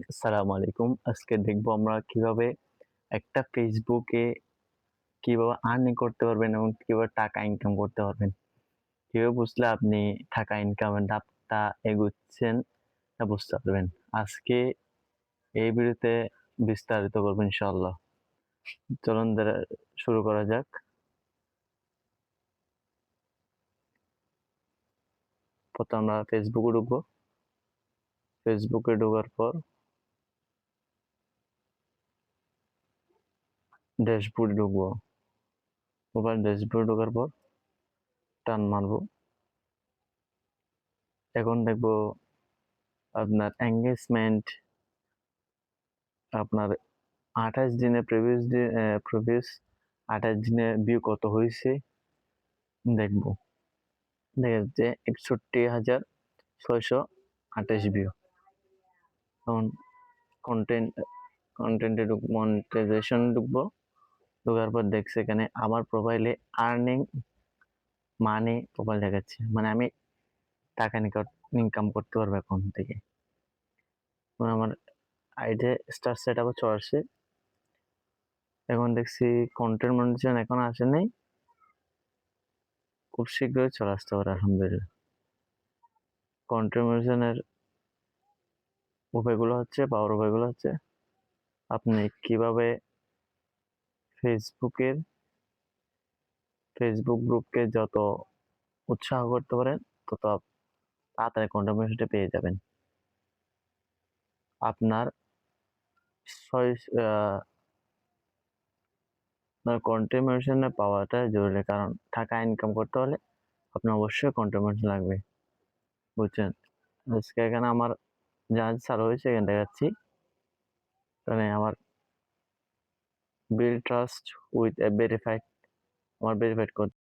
আসসালামু আলাইকুম। আজকে দেখব আমরা কীভাবে একটা ফেসবুকে কীভাবে আর্নিং করতে পারবেন এবং কীভাবে টাকা ইনকাম করতে পারবেন। কীভাবে বুঝলে আপনি টাকা ইনকামের ধাপটা এগুচ্ছেন তা বুঝতে পারবেন। আজকে এই ভিডিওতে বিস্তারিত করব ইনশাল্লাহ চলুন শুরু করা যাক। প্রথম আমরা ফেসবুকে ঢুকবো। ফেসবুকে ঢোকার পর ড্যাশবোর্ড ঢুকবো। মোবাইল ড্যাশবোর্ড ঢোকার পর টান মারবো। এখন দেখব আপনার এঙ্গেজমেন্ট আপনার আঠাশ দিনে প্রিভিয়াস প্রিভিয়াস আঠাশ দিনে ভিউ কত হয়েছে দেখব। দেখা যাচ্ছে একষট্টি হাজার ছয়শো আঠাশ ভিউ এখন কন্টেন্ট কন্টেন্টে ঢুক মনিটাইজেশন ঢুকবো। ঢোকার পর দেখছে এখানে আমার প্রোফাইলে আর্নিং মানি প্রোফাইল দেখাচ্ছে। মানে আমি টাকা ইনকাম করতে পারব এখন থেকে। আমার আইডে স্টার সেট আপ আসছে এখন দেখছি কন্টেন্ট মনিটাইজেশন এখন আসে নাই। খুব শীঘ্রই চলে আসতে পারে, আলহামদুলিল্লাহ। কন্টেন্ট উপায়গুলো হচ্ছে পাওয়ার উপায়গুলো হচ্ছে, আপনি কীভাবে ফেসবুকের, ফেসবুক গ্রুপকে যত উৎসাহ করতে পারেন, তত তাড়াতাড়ি কন্ট্রিবিউশনটা পেয়ে যাবেন। আপনার কন্ট্রিবিউশনে পাওয়াটা জরুরি, কারণ টাকা ইনকাম করতে হলে আপনার অবশ্যই কন্ট্রিবিউশন লাগবে। বুঝছেন? আজকে এখানে আমার যা চালু হয়েছে, এখানে দেখাচ্ছি এখানে আমার বিল ট্রাস্ট উইথ ভেরিফাইড আমার ভেরিফাইড করতে